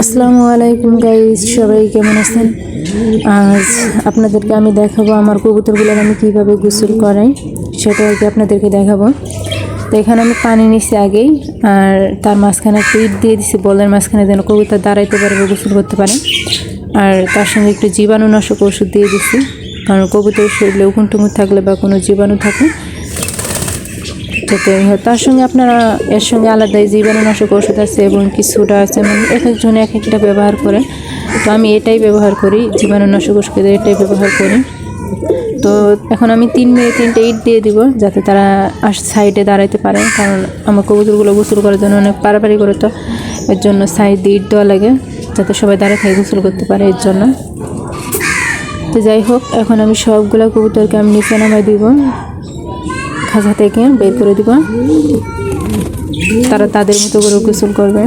আসসালামু আলাইকুম গাইজ সবাই কেমন আছেন? আজ আপনাদেরকে আমি দেখাবো আমার কবুতরগুলোর আমি কীভাবে গোসল করাই, সেটা আর কি আপনাদেরকে দেখাবো। তো এখানে আমি পানি নিচ্ছি আগেই, আর তার মাঝখানে একটু ইট দিয়ে দিছি, বলের মাঝখানে যেন কবুতর দাঁড়াইতে পারে গোসল করতে পারে। আর তার সঙ্গে একটু জীবাণুনাশক ওষুধ দিয়ে দিছি, কারণ কবুতর শরীরে উকুন টুকুন থাকলে বা কোনো জীবাণু থাকলে যাতে হয়। তার সঙ্গে আপনারা এর সঙ্গে আলাদাই জীবাণুনাশক ওষুধ আছে এবং কিছুটা আছে মানে এক একজন এক একটা ব্যবহার করে তো আমি এটাই ব্যবহার করি, জীবাণুনাশক ওষুধ এটাই ব্যবহার করি। তো এখন আমি তিন মিনিট তিনটে ইট দিয়ে দিব, যাতে তারা আস সাইডে দাঁড়াইতে পারে, কারণ আমার কবুতরগুলো গোসল করার জন্য অনেক পারাপারি করে, তো এর জন্য সাইড দিয়ে ইট দেওয়া লাগে, যাতে সবাই দাঁড়িয়ে খাই গোসল করতে পারে এর জন্য। তো যাই হোক, এখন আমি সবগুলো কবুতরকে আমি নিচে নামাই দিব। খাঁচা থেকে বের করে দিব। তারা তাদের মতো করে গোসল করবে।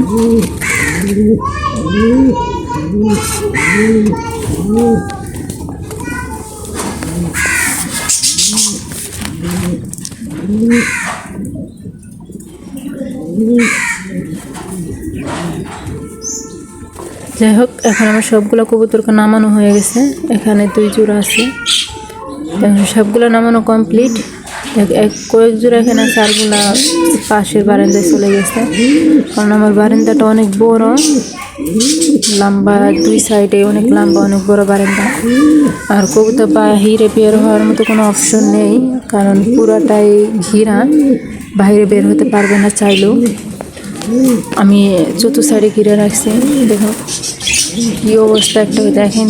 যাই হোক, এখন আমার সবগুলো কবুতরকে নামানো হয়ে গেছে। এখানে দুই জোড়া আছে। সবগুলো নামানো কমপ্লিট। কয়েক জোড়া এখানে আছে আরগুলা পাশের বারান্দায় চলে গেছে। কারণ আমার বারান্দাটা অনেক বড়, লম্বা দুই সাইডে অনেক লম্বা, অনেক বড় বারান্দা। আর কবুতর বাহিরে বের হওয়ার মতো কোনো অপশন নেই, কারণ পুরাটাই ঘিরা, বাইরে বের হতে পারবে না চাইলেও। আমি চতুর্থ সাইডে ঘিরে রাখছি, দেখো। কি অবস্থা একটা, দেখেন।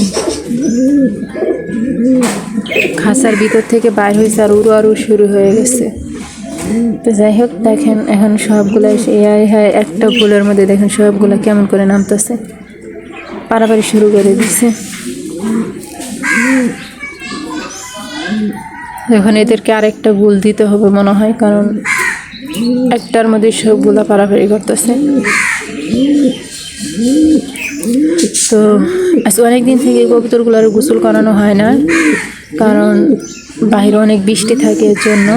খাসার ভিতর থেকে বাইর হয়েছে আর উড়ো আরও শুরু হয়ে গেছে। তো যাই হোক, দেখেন এখন সবগুলো এসে এআই হ্যাঁ একটা গোলের মধ্যে দেখেন সবগুলো কেমন করে নামতেছে। পারাপারি শুরু করে দিচ্ছে এখন এদেরকে আরেকটা গোল দিতে হবে মনে হয়, কারণ একটার মধ্যে সবগুলো পারাপারি করতেছে। তো আজকে অনেক দিন থেকে কবুতরগুলো আর গোসল করানো হয় না, কারণ বাইরে অনেক বৃষ্টি থাকে এর জন্য।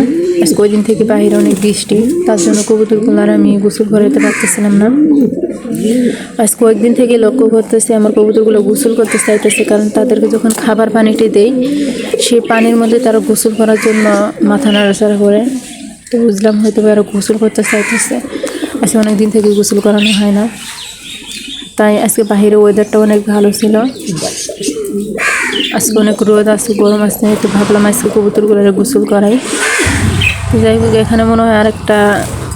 ওই দিন থেকে বাইরে অনেক বৃষ্টি, তার জন্য কবুতরগুলো আর আমি গোসল করাতে পারতেছিলাম না। আজ কয়েকদিন থেকে লক্ষ্য করতেছে, আমার কবুতরগুলো গোসল করতে চাইতেছে, কারণ তাদেরকে যখন খাবার পানিটি দেই, সেই পানির মধ্যে তারা গোসল করার জন্য মাথা নাড়াচাড়া করে। তো বুঝলাম হয়তো আরও গোসল করতে চাইতেছে। আজকে অনেক দিন থেকে গোসল করানো হয় না। তাই আজকে বাহিরে ওয়েদারটা অনেক ভালো ছিল। আজকে অনেক রোদ আছে, গরম আছে, তো ভাবলাম আজকে কবুতরগুলো গোসল করাই। যাই হোক, এখানে মনে হয় আর একটা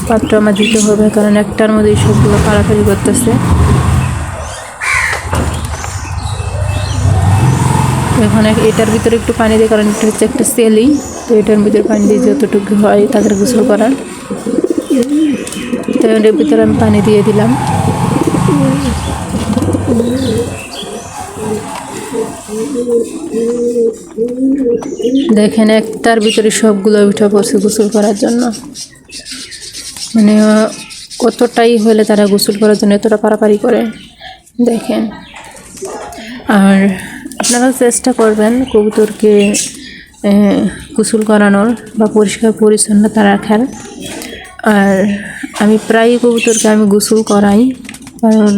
পাত্র আমার দিতে হবে, কারণ একটার মধ্যেই সবগুলো পাড়াপাড়ি করতেছে। এখন এটার ভিতরে একটু পানি দিয়ে কারণ এটা হচ্ছে একটা সেলি, তো এটার ভিতরে পানি দিয়ে যতটুকু হয় তাদের গোসল করার। তো এর ভিতরে আমি পানি দিয়ে দিলাম। দেখেন, একটার ভিতরে সবগুলো উঠে পড়ছে গোসল করার জন্য। মানে কতটাই হলে তারা গোসল করার জন্য এতটা পারাপারি করে? দেখেন। আর আপনারা চেষ্টা করবেন কবুতরকে গোসল করানোর বা পরিষ্কার পরিচ্ছন্নতা রাখার। আর আমি প্রায় কবুতরকে আমি গোসল করাই। কারণ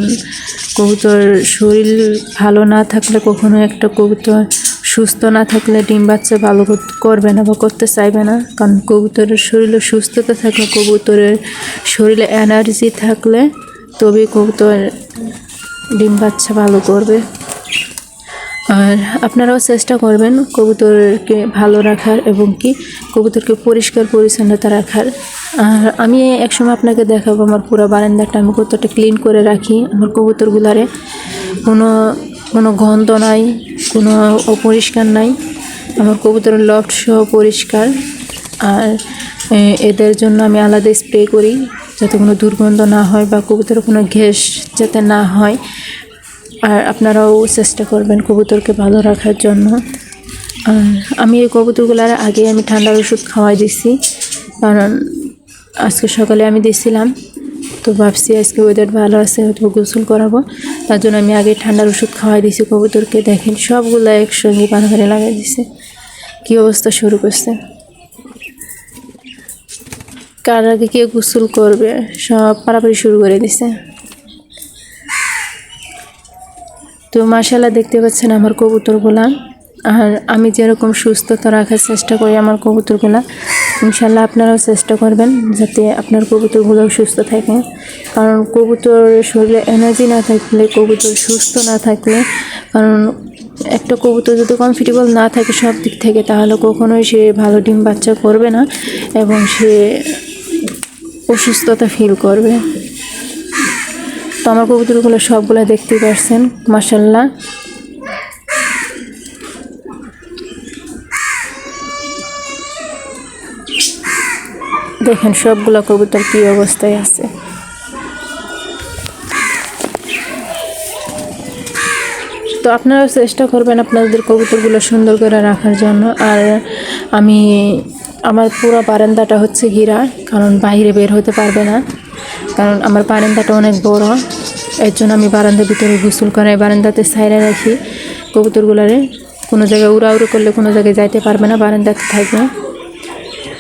কবুতর শরীর ভালো না থাকলে কখনো একটা কবুতর সুস্থ না থাকলে ডিম বাচ্চা ভালো করবে না বা করতে চাইবে না। কারণ কবুতরের শরীরে সুস্থতা থাকলে, কবুতরের শরীরে এনার্জি থাকলে তবে কবুতর ডিম বাচ্চা ভালো করবে। আর আপনারাও চেষ্টা করবেন কবুতরকে ভালো রাখার এবং কি কবুতরকে পরিষ্কার পরিচ্ছন্নতা রাখার। আর আমি একসময় আপনাকে দেখাবো আমার পুরো বারান্দাটা। আমি কতটা ক্লিন করে রাখি। আমার কবুতরগুলারে কোনো কোনো গন্ধ নাই, কোনো অপরিষ্কার নাই। আমার কবুতরের লফট সহ পরিষ্কার। আর এদের জন্য আমি আলাদা স্প্রে করি যাতে কোনো দুর্গন্ধ না হয় বা কবুতরের কোনো ঘেস যাতে না হয়। আর আপনারাও চেষ্টা করবেন কবুতরকে ভালো রাখার জন্য। আর আমি এই কবুতরগুলোর আগে আমি ঠান্ডার ওষুধ খাওয়াই দিছি। কারণ আজকে সকালে আমি দিছিলাম, তো ভাবছি আজকে ওয়েদার ভালো আছে, হয়তো গোসল করাবো। তার জন্য আমি আগে ঠান্ডার ওষুধ খাওয়াই দিছি কবুতরকে। দেখেন সবগুলো একসঙ্গে পানাখানে লাগাই দিছে। কী অবস্থা শুরু করছে। কার আগে কে গোসল করবে, সব পারাপারি শুরু করে দিছে। তো মাশাল্লাহ দেখতে পাচ্ছেন আমার কবুতরগুলা। আর আমি যেরকম সুস্থতা রাখার চেষ্টা করি আমার কবুতরগুলা ইনশাল্লাহ আপনারাও চেষ্টা করবেন যাতে আপনার কবুতরগুলোও সুস্থ থাকে। কারণ কবুতর শরীরে এনার্জি না থাকলে, কবুতর সুস্থ না থাকলে, কারণ একটা কবুতর যদি কমফর্টেবল না থাকে সব দিক থেকে, তাহলে কখনোই সে ভালো ডিম বাচ্চা করবে না এবং সে অসুস্থতা ফিল করবে। আমার কবুতরগুলো সবগুলো দেখতে পারছেন মাসাল্লাহ দেখেন সবগুলো কবুতর কি অবস্থায় আছে। তো আপনারাও চেষ্টা করবেন আপনাদের কবুতরগুলো সুন্দর করে রাখার জন্য। আর আমি, আমার পুরো বারান্দাটা হচ্ছে ঘিরা কারণ বাইরে বের হতে পারবে না। কারণ আমার বারান্দাটা অনেক বড়। এর জন্য আমি বারান্দার ভিতরে গোসল করাই, বারান্দাতে সাইরা রাখি। কবুতরগুলারে কোনো জায়গায় উড়াউড়ি করলে কোনো জায়গায় যাইতে পারবে না, বারান্দাতে থাকবে।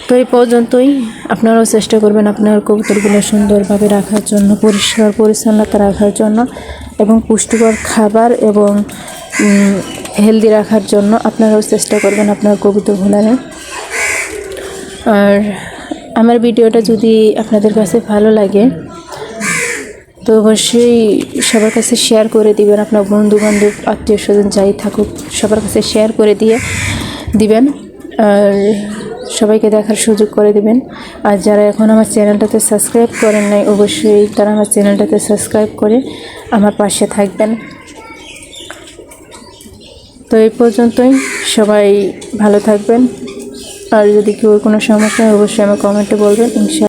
তো এই পর্যন্তই। আপনারাও চেষ্টা করবেন আপনার কবুতরগুলো সুন্দরভাবে রাখার জন্য, পরিষ্কার, পরিচ্ছন্নতা রাখার জন্য এবং পুষ্টিকর খাবার এবং হেলদি রাখার জন্য আপনারাও চেষ্টা করবেন আপনার কবুতরগুলারে। আর আমার ভিডিওটা যদি আপনাদের কাছে ভালো লাগে, তো অবশ্যই সবার কাছে শেয়ার করে দিবেন। আপনার বন্ধু বান্ধব আত্মীয় স্বজন যাই থাকুক, সবার কাছে শেয়ার করে দিয়ে দিবেন। আর সবাইকে দেখার সুযোগ করে দিবেন। আর যারা এখন আমার চ্যানেলটাতে সাবস্ক্রাইব করেন নাই, অবশ্যই তারা আমার চ্যানেলটাতে সাবস্ক্রাইব করে আমার পাশে থাকবেন। তো এই পর্যন্তই, সবাই ভালো থাকবেন। আর যদি কেউ কোনো সমস্যা হয় অবশ্যই আমার কমেন্টে বলবেন ইনশা